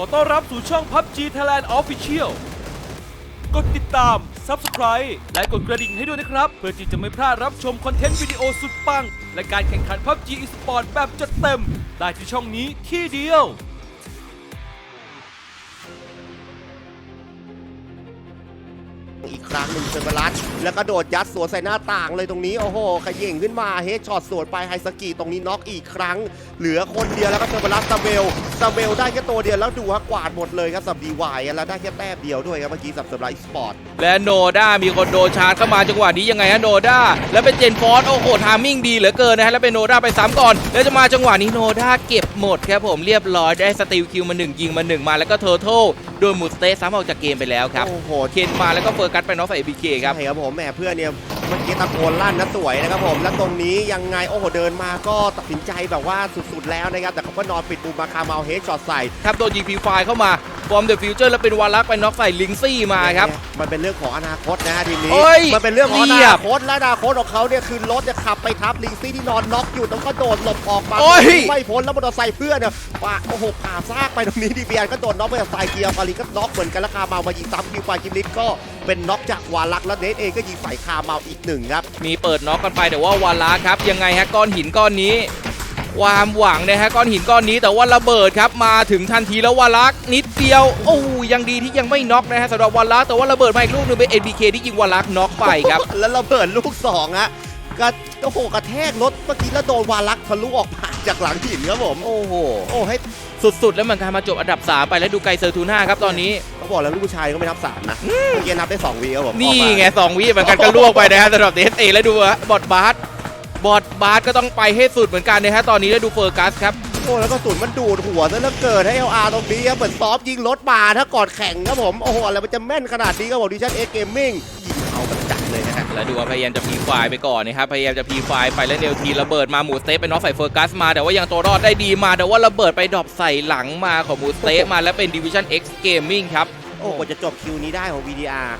ขอต้อนรับสู่ช่อง PUBG Thailand Official กดติดตาม Subscribe และกดกระดิ่งให้ด้วยนะครับ เพื่อที่จะไม่พลาดรับชมคอนเทนต์วิดีโอสุดปัง และการแข่งขัน PUBG Esport แบบจัดเต็ม ได้ที่ช่องนี้ที่เดียว อีกครั้งหนึ่งเซอร์เบรัสแล้วก็โดดยัดสวนใส่หน้าต่างเลยตรงนี้ โอ้โหขย่งขึ้นมาเฮดช็อตสวนไปไฮสกีตรงนี้น็อกอีกครั้ง เหลือคนเดียวแล้วก็เซอร์เบรัสซาเวลซาเวลได้แค่ตัวเดียวแล้วดูฮะกวาดหมดเลยครับสับดีวายแล้วได้แค่แต้มเดียวด้วยครับเมื่อกี้สับเซอร์เบรัสสปอร์ตและโนด้ามีคนโดนชาร์จเข้ามาจังหวะนี้ยังไงฮะโนด้าแล้วเป็นเจนฟอร์สโอ้โหทามมิ่งดีเหลือเกินนะฮะแล้วเป็นโนด้าไปซ้ำก่อน แล้วจะมาจังหวะนี้โนด้าเก็บหมดครับผมเรียบร้อยได้สติลคิวมาหนึ่งยิงมาหนึ่งมาแล้วก็เทอร์โทโดนมูสเตสซ้ำออกจากเกมไปแล้วครับโอ้โหเคนมาแล้วก็เฟอร์กัสไปน็อกใส่บีเคครับใช่ครับผมแหมเพื่อนเนี่ยเมื่อกี้ตะโกนลั่นนะสวยนะครับผมแล้วตรงนี้ยังไงโอ้โหเดินมาก็ตัดสินใจแบบว่าสุดๆแล้วนะครับแต่เขาก็นอนปิดมุมมาคาเมาเฮดช็อตใส่ครับโดนยิงพีไฟเข้ามา ฟอร์มเดอะฟิวเจอร์แล้วเป็นวาลักไปน็อกใส่ลิงซี่มาครับ มันเป็นเรื่องของอนาคตนะฮะทีมนี้โอ้ยมันเป็นเรื่องของอเรียนาบคตและอนาคตของเขาเนี่ยคือรถจะขับไปทับลิงซี่ที่นอนน็อกอยู่แล้วก็โดดหลบออกมาโอ้ย ไม่พ้นแล้วมอเตอร์ไซค์เพื่อนเนี่ยว่าโอ้โหผ่าซากไปตรงนี้ดีเบียนก็โดนน็อกไปกับไซเกียร์ฟาริก็น็อกเหมือนกันแล้วคาเมามายิงซ้ำคิวไฟคิมลิสก็เป็นน็อกจากวาลักและเนทเองก็ยิงใส่คาเมาอีกหนึ่งครับ มีเปิดน็อกกันไปแต่ว่าวาลักครับ ยังไงฮะก้อนหินก้อนนี้ ความหวังนะฮะก้อนหินก้อนนี้แต่ว่าระเบิดครับมาถึงทันทีแล้ววาลักนิดเดียวโอ้ยังดีที่ยังไม่น็อกนะฮะสำหรับวาลักแต่ว่าระเบิดมาอีกลูกหนึงเป็น NBK ที่ยิงวาลักน็อกไปครับแล้วระเบิดลูกสองฮะก็โอ้โหกระแทกรถเมื่อกี้แล้วโดนวาลักทะลุออกมาจากหลังหินครับผมโอ้โหโอ้ให้สุดๆ แล้วเหมือนกันมาจบอันดับ 3 ไปแล้วดูไกลเซอร์ทูน่าครับตอนนี้เขาบอกแล้วลูกผู้ชายก็ไม่นับสามนะเมื่อกี้นับได้สองวีครับผมนี่ออกมาไงสองวิเหมือนกันก็ล่วงไปนะฮะสำหรับเดสเอแล้วดูฮะบอดบาส บอดบาสก็ต้องไปให้สุดเหมือนกันนะฮะตอนนี้แล้วดูเฟอร์กัสครับโอ้แล้วก็สุนมันดูดหัวซะแล้วเกิดให้เอลอาร์ตรงนี้ครับเหมือนซ้อมยิงรถมาถ้าก่อนแข่งครับผมโอ้โหอะไรมันจะแม่นขนาดนี้ครับผมดิชั่นเอเกมมิ่งยิงเอามันจัดเลยนะฮะแล้วดูว่าพยายามจะพีไฟล์ไปก่อนนะครับพยายามจะพีไฟล์ไปแล้วเดลทีระเบิดมาหมูสเต๊ะไปน็อกใส่เฟอร์กัสมาแต่ว่ายังตัวรอดได้ดีมาแต่ว่าระเบิดไปดรอปใส่หลังมาของหมูสเต๊ะมาแล้วเป็น Division X Gaming ครับโอ้กว่าจะจบคิวนี้ได้ของ VDR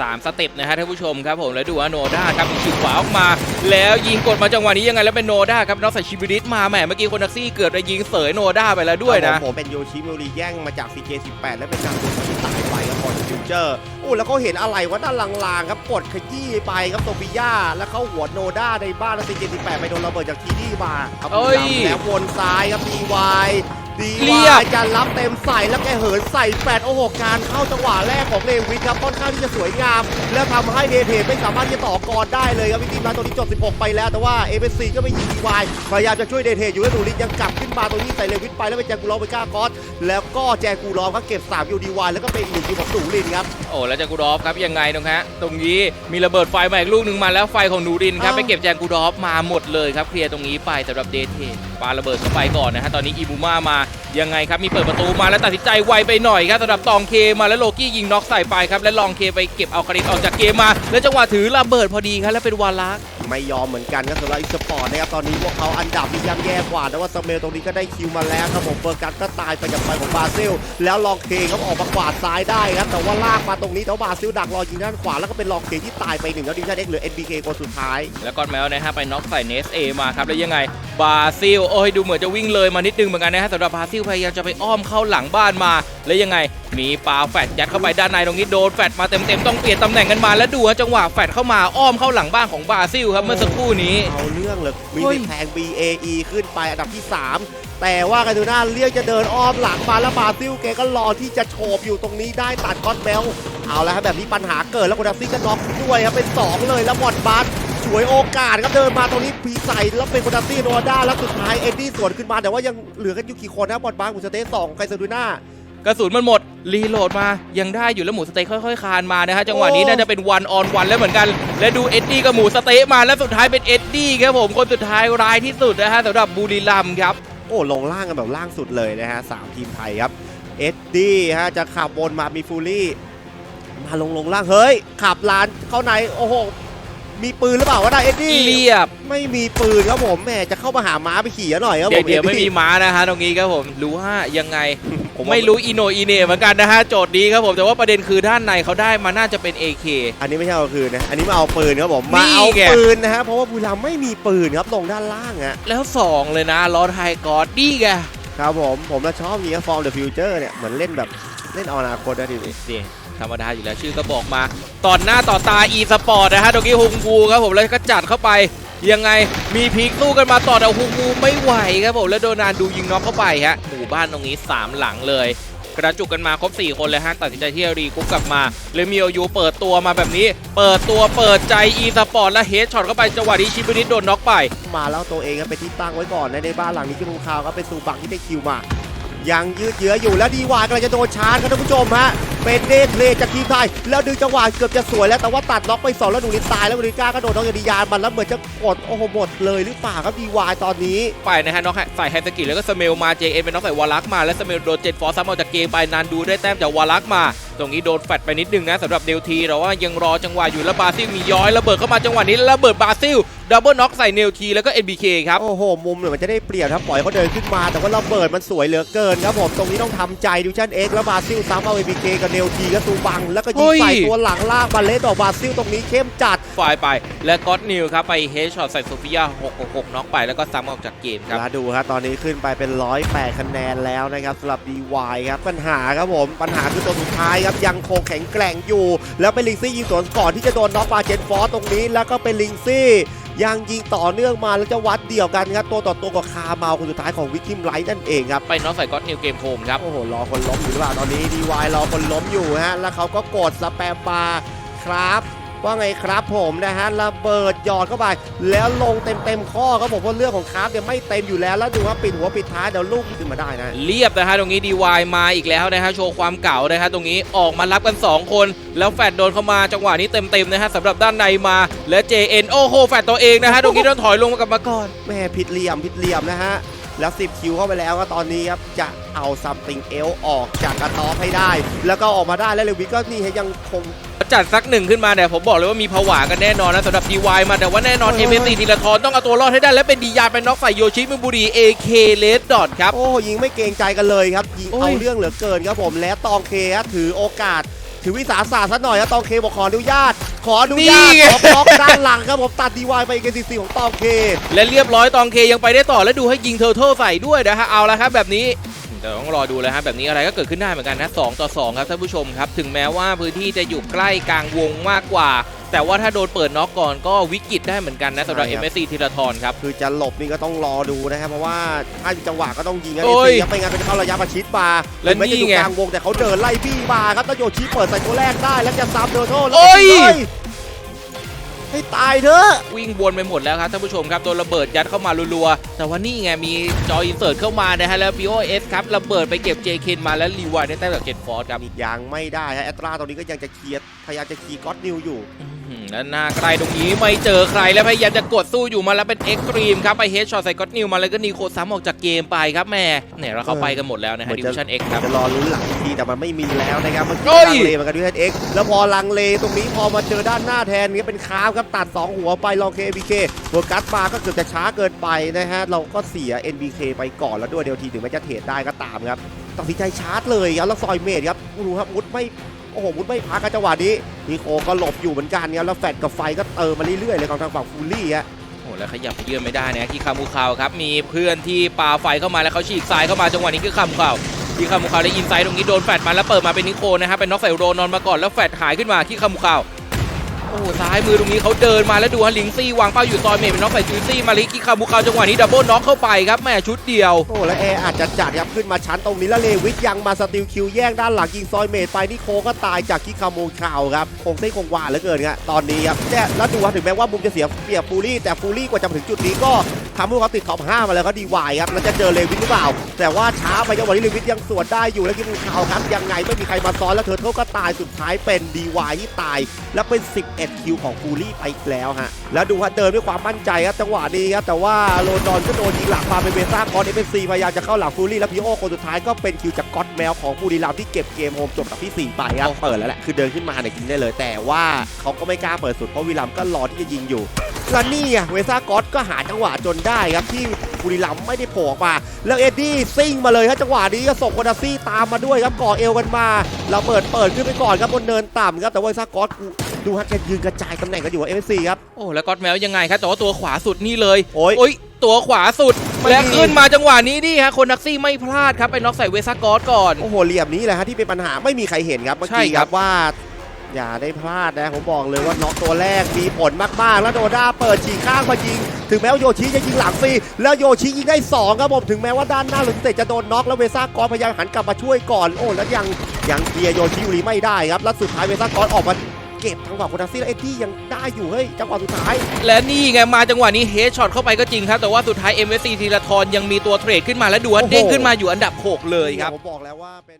สามสเต็ปนะฮะท่านผู้ชมครับผมแล้วดูว่าโนด้าครับมีฉีกขวาออกมา แล้วยิงกดมาจังหวะนี้ยังไงแล้วเป็นโนด้าครับน็อกใส่ชิบิริสมาแหมเมื่อกี้คนนักซี่เกือบจะยิงเสยโนด้าไปแล้วด้วยครันะบผมผมเป็นโยชิมิรีแย่งมาจาก CK18 และเป็นการตัวที่ตายไปครับบอลฟิวเจอร์โอ้แล้วเขาเห็นอะไรวะด้านลางๆครับกดขยี้ไปครับโซฟิย่าแล้วเขาหัวโนด้าในบ้านแล้ว CK18 ไปโดนระเบิดจากทีดี้มาครับเอ้ยแล้ววนซ้ายครับ DY ดีเรีวายบจะรับเต็มใส่แล้วแกเหินใส่แฟดโอ้โหการเข้าจังหวะแรกของเลวิทครับค่อนข้างที่จะสวยงาม แล้วทำให้เดเทไม่สามารถที่จะต่อกรได้เลยครับวิธีมาตรงนี้จบ 16 ไปแล้วแต่ว่าเอเซีก็ไม่ยิงดีวายพยายามจะช่วยเดเทอยู่แล้วดูลิทยังกลับขึ้นมาตรงนี้ใส่เลวิทไปแล้วไปแจกูรอไปกล้ากอสแล้วก็แจกูรอก็เก็บ3อยู่ดีวายแล้วก็เป็นอีกหนึ่งทีมของสูรินครับ โอ้แล้วจากกูดอฟครับยังไงตรงฮะตรงนี้มีระเบิดไฟมาอีกลูกหนึ่งมาแล้วไฟของนูรินครับอ้าว ไปเก็บแจงกูดอฟมาหมดเลยครับเคลียร์ตรงนี้ไปสำหรับเดทเทปาระเบิดเข้าไปก่อนนะฮะตอนนี้อีบูมามายังไงครับมีเปิดประตูมาแล้วตัดสินใจไวไปหน่อยครับสำหรับตองเคมาแล้วโลกี้ยิงน็อกใส่ไปครับและลองเคไปเก็บเอาคาริสออกจากเกมมา แล้วจังหวะถือระเบิดพอดีครับแล้วเป็นวาลัก ไม่ยอมเหมือนกันครับสำหรับอีสปอร์ตนะครับตอนนี้พวกเขาอันดับที่ย่ำแย่กว่าแต่ว่าสเมลตรงนี้ก็ได้คิวมาแล้วครับผมเฟอร์กัสก็ตายไปกับไฟของบราซิล แล้วลองเคเขาออกมากวาดซ้ายได้ครับแต่ว่าลากมาตรงนี้แต่ว่าบราซิลดักรอยิงด้านขวาแล้วก็เป็นลองเคที่ตายไปหนึ่งแล้วดิชั่นเอ็กเหลือ NBK คนสุดท้าย แล้วก็แมวนะฮะไปน็อกใส่เนสเอมาครับแล้วยังไงบราซิลโอ้ยดูเหมือนจะวิ่งเลยมานิดนึงเหมือนกันนะฮะสำหรับบราซิลพยายามจะไปอ้อมเข้าหลังบ้านมา แล้วยังไงมีปาแฟดยัดเข้าไปด้านในตรงนี้โดนแฟดมาเต็มๆต้องเปลี่ยนตำแหน่งกันมาแล้วดูฮะจังหวะแฟดเข้ามาอ้อมเข้าหลังบ้านของบราซิลครับเมื่อสักครู่นี้เอาเรื่องเลยมีเฮ้ยสิทธิ์แทง BAE ขึ้นไปอันดับที่ 3 แต่ว่ากันดูหน้าเรียกจะเดินอ้อมหลังมาแล้วบราซิลเกก็รอที่จะโฉบอยู่ตรงนี้ได้ตัดก้อนแบลเอาแล้วครับแบบนี้ปัญหาเกิดแล้วโกดักซี่ก็น็อกด้วยครับเป็น 2 เลยแล้วบอลบัสฉวยโอกาสครับเดินมาตรงนี้พีใส่แล้วเป็นโกดักซี่โรด้าแล้วสุดท้ายเอ็ดดี้สวนขึ้นมาแต่ว่ายังเหลือกันอยู่กี่คนนะบอลบัสกุสเตสสองไคเซอร์ดูน่า กระสุนมันหมด รีโหลดมายังได้อยู่แล้วหมูสะเต๊ะค่อยๆคานมานะฮะจังหวะนี้โอ้น่าจะเป็นวันออนวันแล้วเหมือนกัน และดูเอ็ดดี้กับหมูสะเต๊ะมาแล้วสุดท้ายเป็นเอ็ดดี้ครับผมคนสุดท้ายรายที่สุดนะฮะสำหรับบุรีรัมย์ครับโอ้ลงล่างกันแบบล่างสุดเลยนะฮะสามทีมไทยครับเอ็ดดี้ฮะจะขับวนมามีฟูลี่มาลงลงล่างเฮ้ยขับลานเข้าในโอ้โห มีปืนหรือเปล่าวะนะเอ็ดดี้เรียบ ไม่มีปืนครับผมแหมจะเข้ามาหาม้าไปขี่หน่อยครับเดี๋ผยวมเดี๋ยวอ็ไม่ดมีดี้ม้านะฮะตรงนี้ครับผมรู้ว่ายังไงผมว่าไม่รู้อีโหนอีเหน่เหมือนกันนะฮะโจทย์นี้ครับผมแต่ว่าประเด็นคือด้านในเขาได้มาน่าจะเป็น AK อันนี้ไม่ใช่เอาคืนนะอันนี้มาเอาปืนครับผมนี่มาเอาไงปืนนะฮะเพราะว่าบุรีรัมย์ไม่มีปืนครับลงด้านล่างอะแล้ว 2 เลยนะลอไทยกอดดี้ไงครับผมผมน่ะชอบนี้ฟอร์มเดอะฟิวเจอร์เนี่ยเหมือนเล่นแบบเล่นเอาอนาคตนะทีนี้เสียง ธรรมดาอยู่แล้วชื่อก็บอกมาต่อหน้าต่อตา e สปอร์ตนะฮะตรงนี้ฮุงบูครับผมแล้วก็จัดเข้าไปยังไงมีพลิกสู้กันมาต่อแต่ฮุงบูไม่ไหวครับผมแล้วโดนานดูยิงน็อกเข้าไปฮะหมู่บ้านตรงนี้ 3 หลังเลยกระจุกกันมาครบ 4 คนเลยฮะตัดสินใจที่จะรีกรุ๊ปกลับมาเลยมีโอยูเปิดตัวมาแบบนี้ เปิดตัวเปิดใจ e สปอร์ตและเฮดช็อตเข้าไปจังหวะนี้ชิบุนิดโดนน็อกไป มาแล้วตัวเองก็เป็นที่ตั้งไว้ก่อนนในบ้านหลังนี้คือมูคาวก็เป็นซูบังที่ได้คิวมา ยังยืดเยื้ออยู่แล้วดีวายกำลังจะโดนชาร์จครับท่านผู้ชมฮะเป็นเดทเลจากทีมไทย แล้วดึงจังหวะเกือบจะสวยแล้วแต่ว่าตัดล็อกไปสองแล้วดูนิตายแล้วบริก้าก็โดนน้องยาดิยานมันแล้วเหมือนจะกดโอ้โหหมดเลยหรือเปล่าครับดีวายตอนนี้ไปนะฮะน้องใส่ไฮสกิแล้วก็สเมลมาเจเอ็นเป็นน้องใส่วาลักมาและสเมลโดนเจ็ดฟอร์ซ้ำออกจากเกมไปนานดูได้แต้มจากวาลักมา ตรงนี้โดนแฟดไปนิดนึงนะสำหรับเนลทีแต่ว่ายังรอจังหวะอยู่แล้วบราซิลมีย้อยระเบิดเข้ามาจังหวะนี้แล้วระเบิดบราซิลดับเบิลน็อกใส่เนลทีแล้วก็ NBK ครับโอ้โหมุมเนี่ยมันจะได้เปรียบครับปล่อยเขาเดินขึ้นมาแต่ว่าระเบิดมันสวยเหลือเกินครับผมตรงนี้ต้องทำใจดิวชั่นเอ็กแล้วบราซิลซ้ำเอาเอ k เคกับเนลทีก็ตูบัง แล้วก็ยิงใส่ตัวหลังลากบาเลสต่อบราซิลตรงนี้เข้มจัดฝ่ายไป และก็อตนิวครับไปเฮดช็อตใส่โซฟิยา666น็อกไปแล้วก็ซ้ำออกจากเกมครับแล้วดูครับตอนนี้ขึ้นไปเป็น108คะแนนแล้วนะครับสำหรับ DY ครับปัญหาครับผมปัญหาคือตัวสุดท้ายครับยังคงแข็งแกร่งอยู่ แล้วเป็นลิงซี่ยิงสวนก่อนที่จะโดนน็อกมาเจนฟอสตรงนี้ แล้วก็เป็นลิงซี่ยังยิงต่อเนื่องมาแล้วจะวัดเดี่ยวกันครับตัวต่อตัวกับคาเมาคนสุดท้ายของวิกทิมไลท์นั่นเองครับไปน็อกใส่ก็อตนิวเกมโฮมครับโอ้โหรอคนล้มอยู่หรือเปล่าตอนนี้ DY รอคนล้มอยู่ฮะแล้วเขาก็กดสแปมบาร์ครับ ว่าไงครับผมนะฮะระเบิดหยอดเข้าไป แล้วลงเต็มเต็มๆข้อครับผมเพราะเรื่องของคราฟเนี่ยไม่เต็มอยู่แล้ว แล้วดูว่าปิดหัวปิดท้ายเดี๋ยวลูกขึ้นมาได้นะ เรียบนะฮะตรงนี้ดีวายมาอีกแล้วนะฮะโชว์ความเก่านะฮะตรงนี้ออกมารับกัน 2 คน แล้วแฟดโดนเข้ามาจังหวะนี้เต็มๆนะฮะสำหรับด้านในมา และ JN โอ้โหแฟดตัวเองนะฮะตรงนี้โดนถอยลงมากลับมาก่อนแม่ผิดเหลี่ยมผิดเหลี่ยมนะฮะแล้ว 10 คิวเข้าไปแล้วก็ตอนนี้ครับ จะเอาซัมติงเอลออกจากกระต๊อบให้ได้ แล้วก็ออกมาได้แล้วเลวิทก็นี่ฮะยังคง จัดสักหนึ่งขึ้นมาเนี่ยผมบอกเลยว่ามีผวากันแน่นอนนะสำหรับ DY มาแต่ว่าแน่นอนโอ้ย m อ c ทีละทอนต้องเอาตัวรอดให้ได้และเป็นดียาเป็นน็อกใส่โยชิมิบุรี AK Red Dot ครับ โอ้ยิงไม่เกรงใจกันเลยครับยิงโอ้ยเอาเรื่องเหลือเกินครับผมและตองเคฮะถือโอกาสถือวิสาสะซะหน่อยครับตองเคบอกขออนุญาต ขออนุญาตขอบล็อกด้านหลังครับผมตัดดีวายไปเกซีซีของตองเค และเรียบร้อยตองเคยังไปได้ต่อและดูให้ยิงเทอร์เทิลใส่ด้วยนะฮะเอาละครับแบบนี้ แต่ต้องรอดูเลยฮะแบบนี้อะไรก็เกิดขึ้นได้เหมือนกันนะ2ต่อ2ครับท่านผู้ชมครับถึงแม้ว่าพื้นที่จะอยู่ใกล้กลางวงมากกว่า แต่ว่าถ้าโดนเปิดน็อกก่อนก็วิกฤตได้เหมือนกันนะสำหรับใช่ครับ MSC ทีละทอนครับ คือจะหลบนี่ก็ต้องรอดูนะครับเพราะว่าถ้ามีจังหวะก็ต้องยิงนะโอ้เอซียครับไม่งั้นเป็นเข้าระยะประชิดมาและถึงไม่จะอยู่นี่ไงกลางวงแต่เขาเดินไล่บี้มาครับแล้วโยชิเปิดใส่ตัวแรกได้แล้วจะซ้ำโดโทษแล้วโอ้ยเฮ้ย ให้ตายเถอะวิ่งวนไปหมดแล้วครับท่านผู้ชมครับโดนระเบิดยัดเข้ามารัวๆแต่ว่านี่ไงมีจออินเสิร์ตเข้ามานะฮะแล้ว BOS ครับระเบิดไปเก็บ JK มาแล้วรีวายได้แต้มจากเจนฟอร์ดครับยังไม่ได้ฮะแอตราตอนนี้ก็ยังจะเคลียร์พยายามจะคีย์ก็อตนิวอยู่อื้อหือ แล้วหน้าใครตรงนี้ไม่เจอใครแล้วพยายามจะกดสู้อยู่มาแล้วเป็นเอ็กซ์ตรีมครับไปเฮดช็อตใส่ก็อตนิวมาแล้วก็นีโคซ้ำออกจากเกมไปครับแม่เนี่ยเราเข้าไปกันหมดแล้วนะฮะดิวิชั่นเอ็กครับจะรอลุ้นหลังอีกทีแต่มันไม่มีแล้วนะครับมันเฮ้ลัยงเลเหมือนกันด้วยเอ็กแล้วพอลังเลตรงนี้พอมาเจอด้านหน้าแทนนี่เป็นคาร์ฟครับตัด 2 หัวไปลองเคบีเคโฟกัสมาก็เกือบจะช้าเกินไปนะฮะเราก็เสีย NBK ไปก่อนแล้วด้วยเดียวทีถึงแม้จะเทรดได้ก็ตามครับตัดสินใจชาร์จเลยครับแล้วซอยเมดครับดูครับมุดไม่โอ้โหมุดไม่พักกันจังหวะนี้นิโคก็หลบอยู่เหมือนกันเนี่ยแล้วแฟดกับไฟก็เติมมาเรื่อยๆเลยของทางฝั่งฟูลี่ฮะโอ้แล้วขยับเยื่อนไม่ได้นะที่คามูคาวครับมีเพื่อนที่ปาไฟเข้ามาแล้วเขาฉีกซ้ายเข้ามาจังหวะนี้คือคามูคาวที่คามูคาวได้อินไซด์ตรงนี้โดนแฟดมาแล้วเปิดมาเป็นนิโคนะฮะเป็นน็อกใส่โรนอนมาก่อนแล้วแฟดหายขึ้นมาที่คามูคาว โอ้ซ้ายมือตรงนี้เขาเดินมาแล้วดูฮะลิงซี่วางเป้าอยู่ซอยเมย์เป็นน้องใส่จูซี่มาลิกิคาบุคาวจังหวะนี้ดับเบิลน็อกเข้าไปครับแม่ชุดเดียวโอ้แล้วแอร์อาจจะจัดครับขึ้นมาชั้นตรงนี้แล้วเลวิทยังมาสติลคิวแย่งด้านหลังยิงซอยเมดไปนี่โคก็ตายจากคิคาโมคาวครับคงเส้นคงวาเหลือเกินครับตอนนี้ครับแล้วดูว่าถึงแม้ว่ามุมจะเสียเปรียบฟูลี่แต่ฟูลี่กว่าจะถึงจุดนี้ก็ ทำให้เขาติดท็อป5มาแล้วก็ดีวายครับแล้วจะเจอเลวิทหรือเปล่า แต่ว่าช้าไปจังหวะนี้เลวิทยังสวนได้อยู่แล้วคิมูคาวครับยังไงไม่มีใครมาซ้อนแล้วเธอเท่าก็ตายสุดท้ายเป็นดีวายที่ตาย แล้วเป็น 11 คิวของฟูลี่ไปอีกแล้วฮะแล้วดูฮะเดินด้วยความมั่นใจครับจังหวะนี้ครับแต่ว่าโรนดอนก็โดนยิงหลังมาเป็นเบซ่าคอนเอฟซีพยายามจะเข้าหลังฟูลี่แล้วพีโอคนสุดท้ายก็เป็นคิวจากก๊อตแมวของบุรีรัมย์ที่เก็บเกมโฮมจบอับที่ 4 ไปครับเปิดแล้วแหละคือเดินขึ้นมาเนี่ยยิงได้เลย แต่ว่าเขาก็ไม่กล้าเปิดสุดเพราะบุรีรัมก็รอที่จะยิงอยู่ แล้วนี่อะเวซ่าก๊อตก็หาจังหวะจนได้ครับที่บุรีรัมย์ไม่ได้โผล่ออกมา แล้วเอ็ดดี้ซิ่งมาเลยครับจังหวะนี้ก็ส่งโคนาซี่ตามมาด้วยครับก่อเอวกันมาเราเปิดเปิดขึ้นไปก่อนครับบนเนินต่ำครับแต่ว่าเวซ่าก๊อตดูฮะแกยืนกระจายตำแหน่งกันอยู่เอฟซีครับโอ้แล้วก็อตแมวยังไงครับแต่ว่าตัวขวาสุดนี่เลยโอ้ยโอ้ยตัวขวาสุดไม่มีและขึ้นมาจังหวะนี้นี่ฮะคนนักซี่ไม่พลาดครับไปน็อกใส่เวซ่ากอสก่อนโอ้โหเหลี่ยมนี้แหละฮะที่เป็นปัญหาไม่มีใครเห็นครับเมื่อใช่กี้คครัรับบว่า อย่าได้พลาดนะผมบอกเลยว่าน็อกตัวแรกมีผลมากๆ แล้วโดด้าเปิดฉีกข้างมายิง ถึงแม้ว่าโยชิจะยิงหลังฟรีแล้วโยชิยิงได้สองครับผมถึงแม้ว่าด้านหน้าหลุนเตะจะโดนน็อกแล้วเวซ่ากอนพยายามหันกลับมาช่วยก่อนโอ้แล้วยังยังเคลียร์โยชิอยู่รีไม่ได้ครับแล้วสุดท้ายเวซ่ากอนออกมาเก็บจังหวะโคนาซี่แล้วเอ็ดดี้ยังได้อยู่เฮ้ยจังหวะสุดท้าย และนี่ไงมาจังหวะนี้เฮดช็อตเข้าไปก็จริงครับ แต่ว่าสุดท้าย MSC ทีละทอนยังมีตัวเทรดขึ้นมาและดูว่าโอ้โหเด้งขึ้นมาอยู่อันดับ 6 เลยครับผมบอกแล้วว่าเป็น